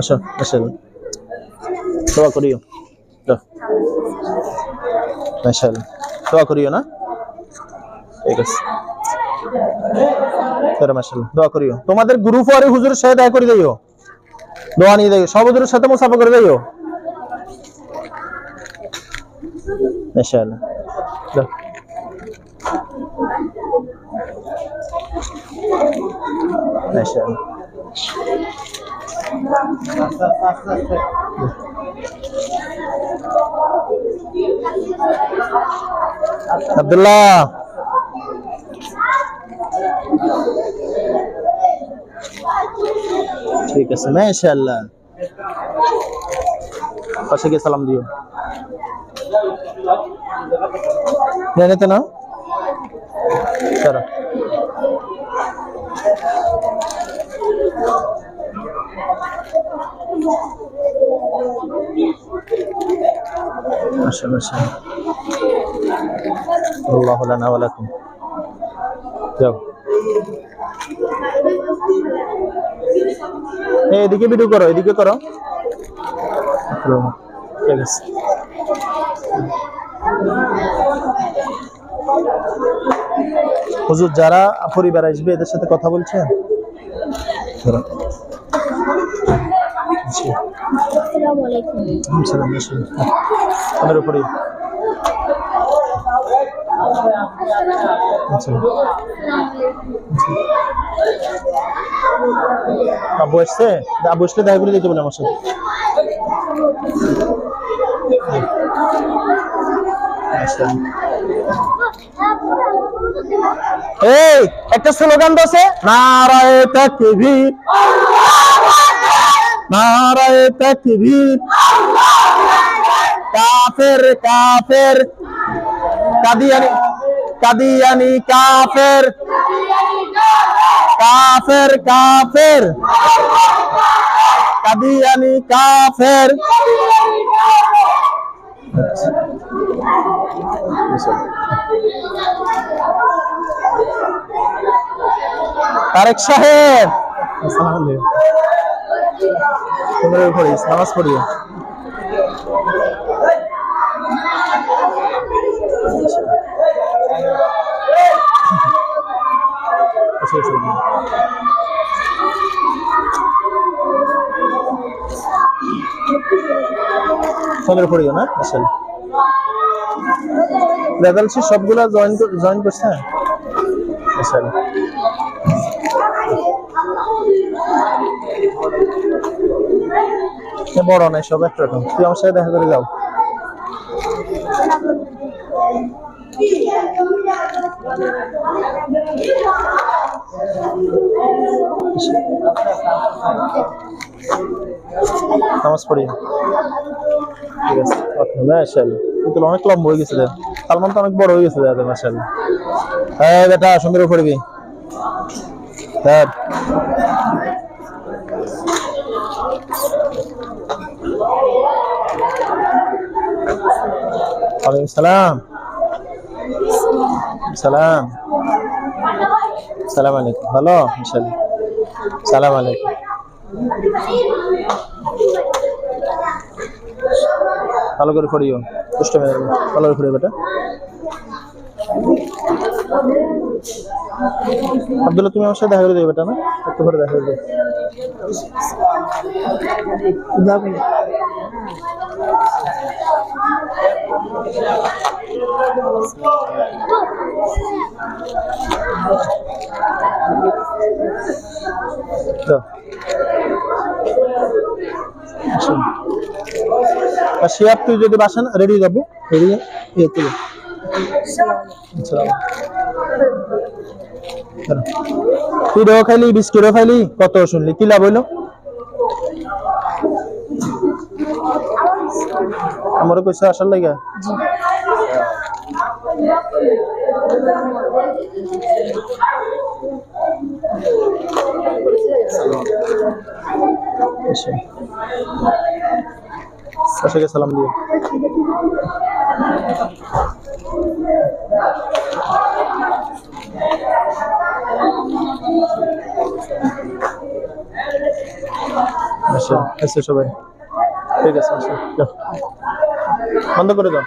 আসো আসো দোয়া করিও। মাশাআল্লাহ। দোয়া করিও না? ঠিক আছে। মাশাআল্লাহ। দোয়া করিও। তোমাদের গ্রুপ আর হুজুরের সাথে দেখা করে দিও দোয়া নিয়ে দিও সব হুজুরের সাথে মুসাফা করে দিও মাশাআল্লাহ। মাশাআল্লাহ। আব্দুল্লাহ। ঠিক আছে মাশাআল্লাহ। পাশে গিয়ে সালাম দিও। জানে তো না চলো এদিকে ভিডিও করো এদিকে করো। হুজুর যারা পরিবার আসবে এদের সাথে কথা বলছেন? আসসালামু আলাইকুম। সালাম আসুন আমার উপরে। আচ্ছা। আব্বু আসছে? আব্বু আসলে দেখা করে দিতে বলে আমার সাথে। আচ্ছা। এই একটা স্লোগান আছে নারায় তাকবীর। নারায় नारे तक भी। काफिर काफिर। कदी कदी यानी काफिर। काफिर काफिर। कदी यानी काफिर। तारिक साहेब। তোমরা পড়িস নামাজ পড়িও। তোমরা পড়িও না? আসলে রেজাল্ট সবগুলা জয়েন জয়েন করছে আসলে সে বড় নাই, সব একরকম তুই আমার সাথে দেখা করে যাও। নামাজ ঠিক আছে মাশাআল্লাহ। কিন্তু অনেক লম্বা হয়ে গেছে সালমান তো অনেক বড় হয়ে গেছে দাদা মাশাআল্লাহ। হ্যাঁ বেটা, সুন্দর করে পড়বি হ্যাঁ সালাম। সালাম। আলাইকুম। ভালো? সালাম আলাইকুম। করে দুষ্ট মেয়ে ভালো করে বেটা। আব্দুল্লাহ, তুমি আমার সাথে দেখা করে দেবে বেটা, না? একটু করে দেখা করে দেবে আর শিয়াব তুই যদি বাসা রেডি যাব। রেডি ইয়ে তুলো। তুই রো খাইলি, বিস্কিটও খাইলি, কত শুনলি? কি লাভ হইল? আমারও পয়সা আসার লাগে এসো। আশাকে সালাম দিও আসো এসো সবাই ঠিক আছে আসো যাও। বন্ধ করে দাও।